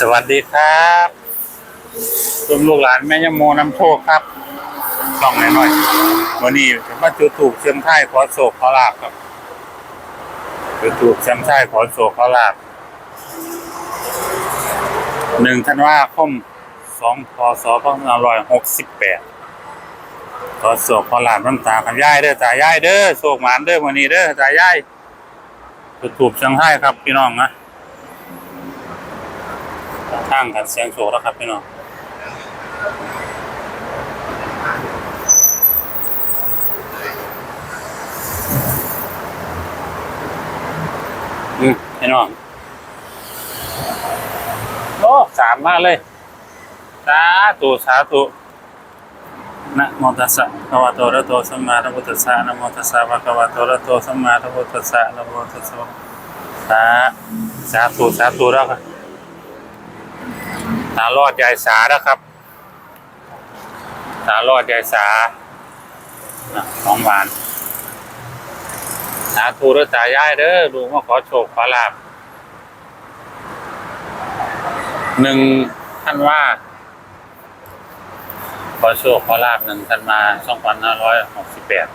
สวัสดีครับรวมลูกหลานแม่ยมโมน้ำโชคครับต้องหน่อยหน่อยวันนี้มาจุดถูกเชียงไทยขอโศกขอลาบครับจุดถูกเชียงไทยขอโศกขอลาบหนึ่งธันวาคมสองพศสองพันหร้อยหกสิบแปดขอโศกขอลาบน้ำตากันย่ายเด้อตาย่ายเด้อโศกหมานเด้อวันนี้เด้อตาย่ายจุดถูกเชียงไทยครับพี่น้องนะ ทางกันเสียงโชว์แล้วครับพี่น้องอืมพี่น้องโอ้สามมาเลย สาธุสาธุนะโมตัสสะภะวะโตระโตสัมมาสัมพุทธัสสะนะโมตัสสะภะคะวะโตระหะโตสัมมาสัมพุทธัสสะนะโมตัสสะสาสาธุสาธุแล้วครับ ตาลอดยายสานะครับตาลอดยายสาของหวานสาธุเด้อตายายเด้อดูมาขอโชคขอลาบหนึ่งท่านว่า ขอโชคขอลาบหนึ่งท่านมาสองพันห้าร้อยหกสิบแปด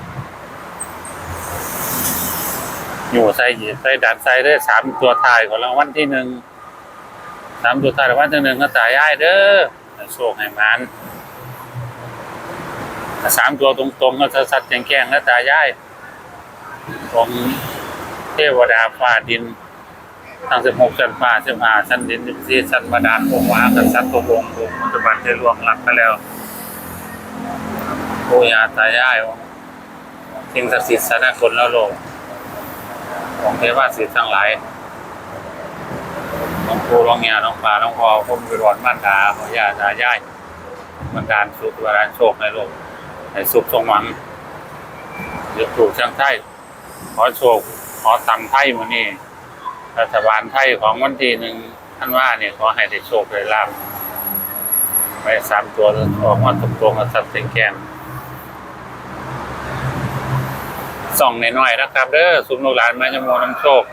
อยู่ใส่ใส่ดันใส่ได้สามตัวทายของรางวัลที่หนึ่ง สามตัวท้ายรางวัลที่หนึ่งก็ตายย่ายเด้อโชคให้มันสามตัวตรงๆก็สัดๆแกงๆแล้วตายย่ายของเทวดาฟ้าดินทั้งสิบหกชั้นฟ้าสิบห้าชั้นดินสิบสี่ชั้นบาดาลองค์วากันสัตว์ตัววงวงปัจจุบันได้ล่วงหลับไปแล้วปู่ย่าตายายสิ่งศักดิ์สิทธิ์สารคนแล้วโลกของเทวาสิทธิ์ทั้งหลาย น้องครูน้องเงียน้องปลาน้องพอผมวิรอนบ้านตาขอยาตายายมันการสุขวารานโชคในโลกให้สุขสมหวังยกถูกช่างไทยขอโชคขอตังไทยมือนี่รัฐบาลไทยของวันที่หนึ่งท่านว่าเนี่ยขอให้ได้โชคได้ลาบไปสามตัวออกมาตรงตรงกับสัตว์เสียงแกงส่องหน่อยๆนะครับเด้อสุนลูกหลานแม่ยมโมน้ำโชค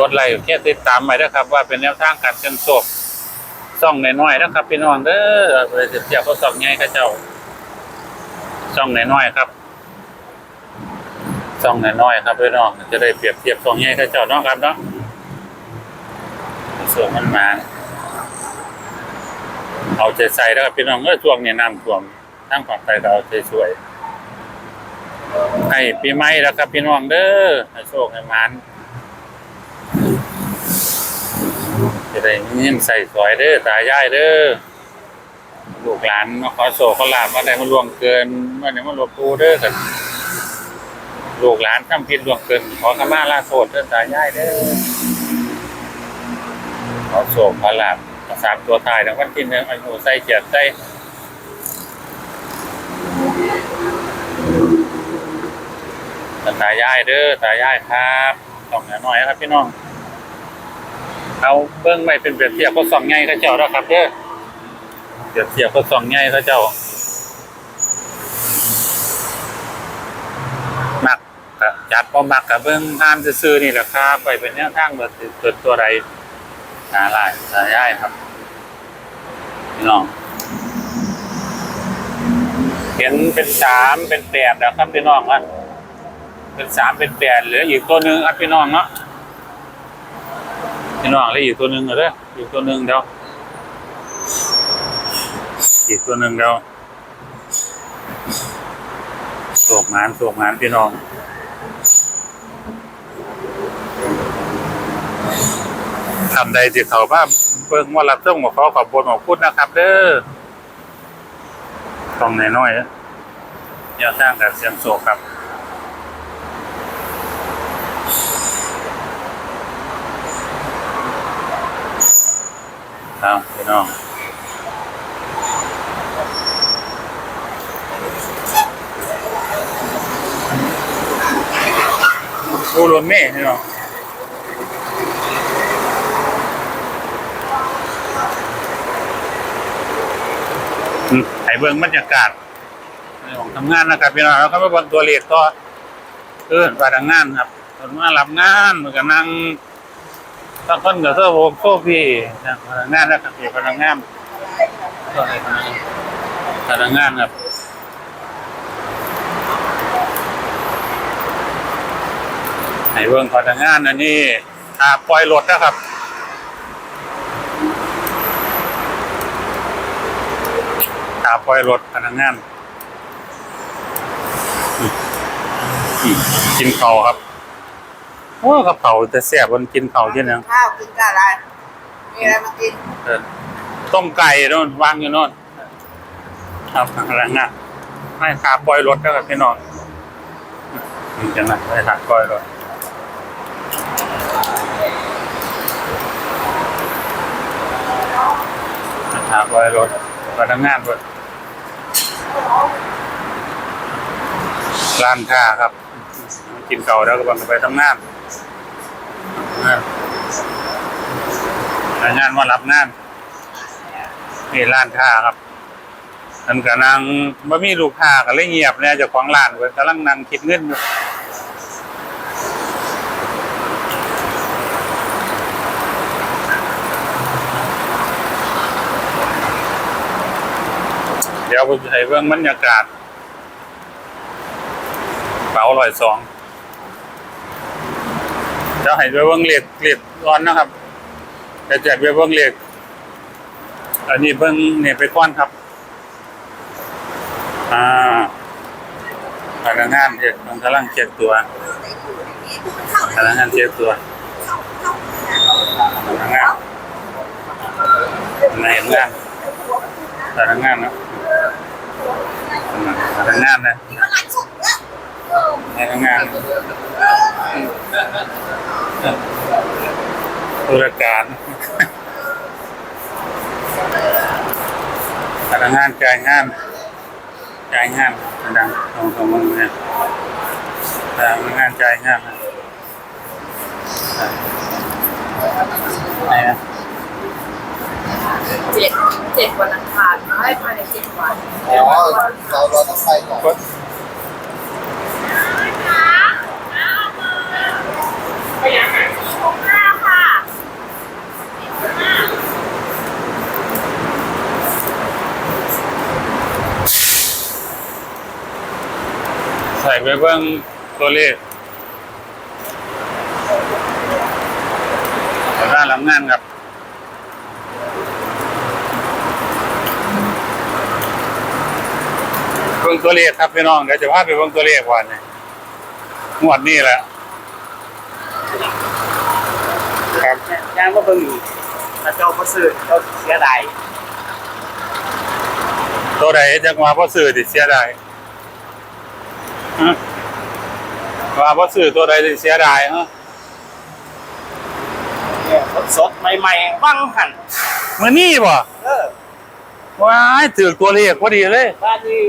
กดไลค์แค่ติดตามไปนะครับ ว่าเป็นแนวทางการเชิงโชคซ่องน้อยๆนะครับพี่น้องเด้อไปเทียบกับซ่องใหญ่ข้าเจ้าซ่องน้อยๆครับซ่องน้อยๆครับพี่น้องจะได้เปรียบเทียบซ่องใหญ่ข้าเจ้าเนาะครับเนาะส่วนมันมาเอาใจใส่แล้วครับพี่น้องเออช่วงนี้น้ำท่วมทั้งฝั่งไทยเอาใจช่วยให้ปีใหม่แล้วครับพี่น้องเด้อให้โชคให้มัน จะได้ยิ่งใส่สวยเด้อตายายเด้อลูกหลานมาขอโศกขอลาบมาได้มาล่วงเกินมาได้มาหลวงปูเด้อกันลูกหลานทำผิดล่วงเกิน ขอขมาลาโทษเด้อตายายเด้อขอโศกขอลาบสามตัวตายในวันที่หนึ่งอายุใส่เจียดใส่ตายายเด้อตายายครับต้องหน่อยนะครับพี่น้อง เอาเบิ้งไม่เป็นเปรียบเทียบก็ส่องไงเขาเจ้าแล้วครับเด้อเปรียบเทียบก็ส่องไงเขาเจ้ามักกับจัดพอมักกับเบิ้งห้ามซื้อๆนี่แหละครับไปเป็นแนวทางเบิดเกิดตัวใดหาลายสายย่ายครับพี่น้องเห็นเป็นสามเป็นแปดแล้วครับพี่น้องครับเป็นสามเป็นแปดเหลืออีกตัวหนึ่งครับพี่น้องเนาะ พี่น้องเลยอีกตัวหนึ่งเหรออีกตัวหนึ่งเดียวอีกตัวหนึ่งเดียวสวกงานสวกงานพี่น้องทำใดที่เขาบ้าเบิ่งว่ารับส่งมาขอขอบบนขอบคุณนะครับ เด้อต้องน้อยๆนะอย่าสร้างการเสียงโศกครับ ครับพี่น้องผู้รถเมย์พี่น้องอืมให้เบิ่งบรรยากาศในของทำงานนะครับพี่น้องแล้วก็มาเบิ่งตัวเลขก็เออว่าทำงานครับคนมานรับงานเหมันก็นั่ง บางคนก็เสื้อโฮมโซฟี่นะพนักงานนะครับเกี่ยวกับพนักงานก็ให้พนักงานครับให้เบิ่งพนักงานอันนี้อ่าปล่อยรถนะครับขาปล่อยรถพนักงานอืมอืมกินเขาวครับ โอ้กับเขาจะแสบมันกินเขาที่นึงข้าวกินกับอะไรมีอะไรมากินเออต้มไก่โน่นวางอยู่โน่นครับอะไรเงี้ยให้ขาปล่อยรถแล้วกับพี่น้องนี่จังนะให้ขาปล่อยรถขาปล่อยรถพนักงานรถร้านค้าครับ กินเก่าแล้วก็บังไปทำงาน งานรายงานว่ารับงานนี่ร้านค้าครับอันกำลังบ่มีลูกค้าก็เลยเงียบเนี่ยเจ้าของร้านเพิ่นกำลังนั่งคิดเงินอยู่เดี๋ยวผมจะให้เบิ่งบรรยากาศเป๋าร้อยสอง ดี๋ยวให้ไปเบิ่งเหลขเลขก่อนนะครับเดี๋ยวจะไปเบิ่งเหลขอันนี้เบิ่งเนี่ยไปก่อนครับ อ่าพนักงานเช็คมันกำลังเช็คตัวพนักงานเช็คตัวพนักงานในงานพนักงานนะพนักงานนะพนักงาน ธุรการพนักงานจ่ายงานจ่ายงานดังของของมึงเนี่ยทางงานจ่ายงานนะไหนนะเจ็ดเจ็ดวันอังคารให้ภายในเจ็ดวันอ๋อเราเราต้องไปก่อน กด ห้าค่ะ ใส่ไปเบิ้งตัวเลขทางด้านหลังงานครับเบิ่งตัวเลขครับพี่น้องเดี๋ยวจะพาไปเบิ่งตัวเลขวันนี้งวดนี้แหละครับย่างว่าเบิ่งอยู่ถ้าเจ้าบ่ซื้อเจ้าเสียดายตัวใดจังว่าพ่อซื้อติเสียดายฮะ ว่าพ่อซื้อตัวใดติเสียดายฮะเนี่ยสดๆใหม่ๆบังหันมันนี่บ่เออว้ายถือตัวเลขพอดีเลยบ้านนี้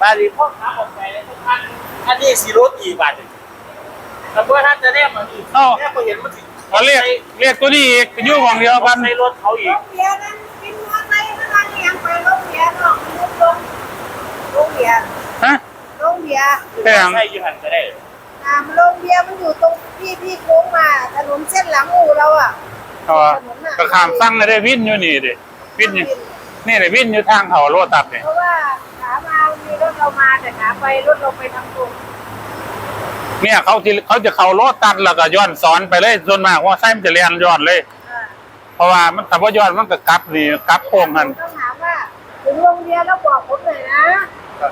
บ้านนี้พ่อค้าออกไปแล้วทุกท่านอันนี้สิรถอีกบาทหนึ่งแต่เพื่อท่านจะแนบมาอีกเอ้าแนบมาเห็นมันสิเอาเลขเลขตัวนี้อีกอยู่ของเดียวกันในรถเขาอีโรกงเรียนนั้นกินมอไซค์นะคะยังไปโรงเรียนหรอกมันลงโรงเรียนฮะ โรงเรียนแพงใช่อยูหันก็ได้อ่าโรงเรียนมันอยู่ตรงพี่พี่โค้งมาถนนเส้นหลังอู่เราอะเอาว่าก็ข้ามฟังได้วินอยู่นี่ดิวินอยู่นี่เลยวินอยู่ทางเขาโลตัดนี่เพราะว่าขามามีรถเรามาแต่ขาไปรถเราไปทางตรงเนี่ยเขาที่เขาจะเขาโลตัดแล้วก็ย้อนสอนไปเลยส่วนมากว่าไส้มันจะเรียนย้อนเลยอ่าเพราะว่ามันแต่ว่าย้อนมันก็กลับนี่กลับโค้งกันต้องถามว่าถึงโรงเรียนแล้วบอกผมหน่อยนะ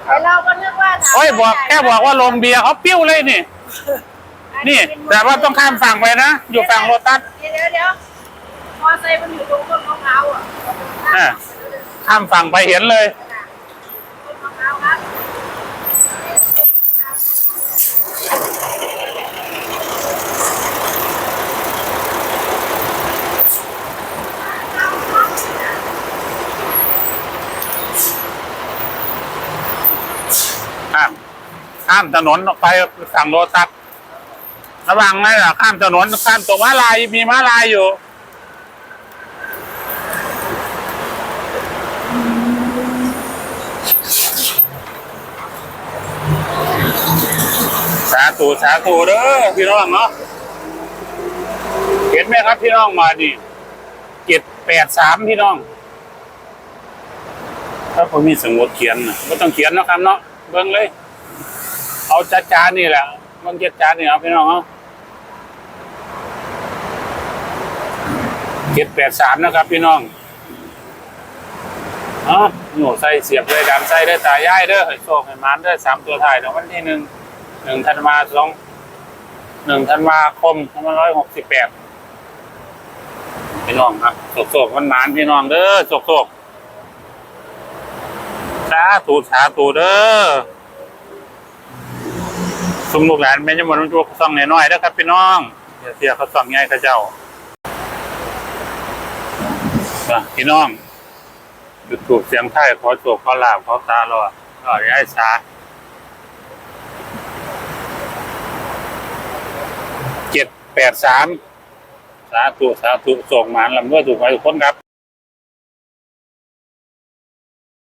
แต่เราก็นึกว่าถามโอ้ยบอกแค่บอกว่าลงเบียร์เขาปิ้วเลยนี่นี่แต่ว่าต้องข้ามฝั่งไปนะ อยู่ฝั่งโลตัส เดี๋ยวเดี๋ยวเดี๋ยวมอไซค์มันอยู่ตรงต้นมะพร้าวอะอ่า ข้ามฝั่งไปเห็นเลย ต้นมะพร้าวครับ ข้าม ข้ามถนนออกไปฝั่งโลตัสระวังนะล่ะข้ามถนนข้ามตรงม้าลายมีม้าลายอยู่สาธุสาธุเด้อพี่น้องเนาะเห็นไหมครับพี่น้องมาดิเจ็ดแปดสามพี่น้อง ถ้าผมมีสมุดเขียนนะไม่ต้องเขียนนะครับเนาะเบิ่งเลย เอาจ้าจานนี่แหละเบิ่งเจ็ดจานนี่เอาพี่น้องเอาเจ็ดแปดสามนะครับ พี่น้องอ๋อหนูใส่เสียบเลยดำใส่ได้ตายายเด้อให้โชคให้มันเด้อสามตัวถ่ายในวันที่หนึ่งหนึ่งธันวาสองหนึ่งธันวาคมสองพันร้อยหกสิบแปดพี่น้องครับโศกๆมันหมานพี่น้องเด้อโศกๆสาธุสาธุเด้อ สมลูกหลานแม่ยมรุ่นจุกซ่องน้อยๆนะครับพี่น้องอย่าเสียเขาซ่องใหญ่เขาเจ้าพี่น้องจุดถูกเสียงไทายขอโศกขอลาบขอตาลอดก็อย่าให้ช้าเจ็ดแปดสามสาธุสาธุส่งหมานลำด้วยถูกไว้ทุกคนครับ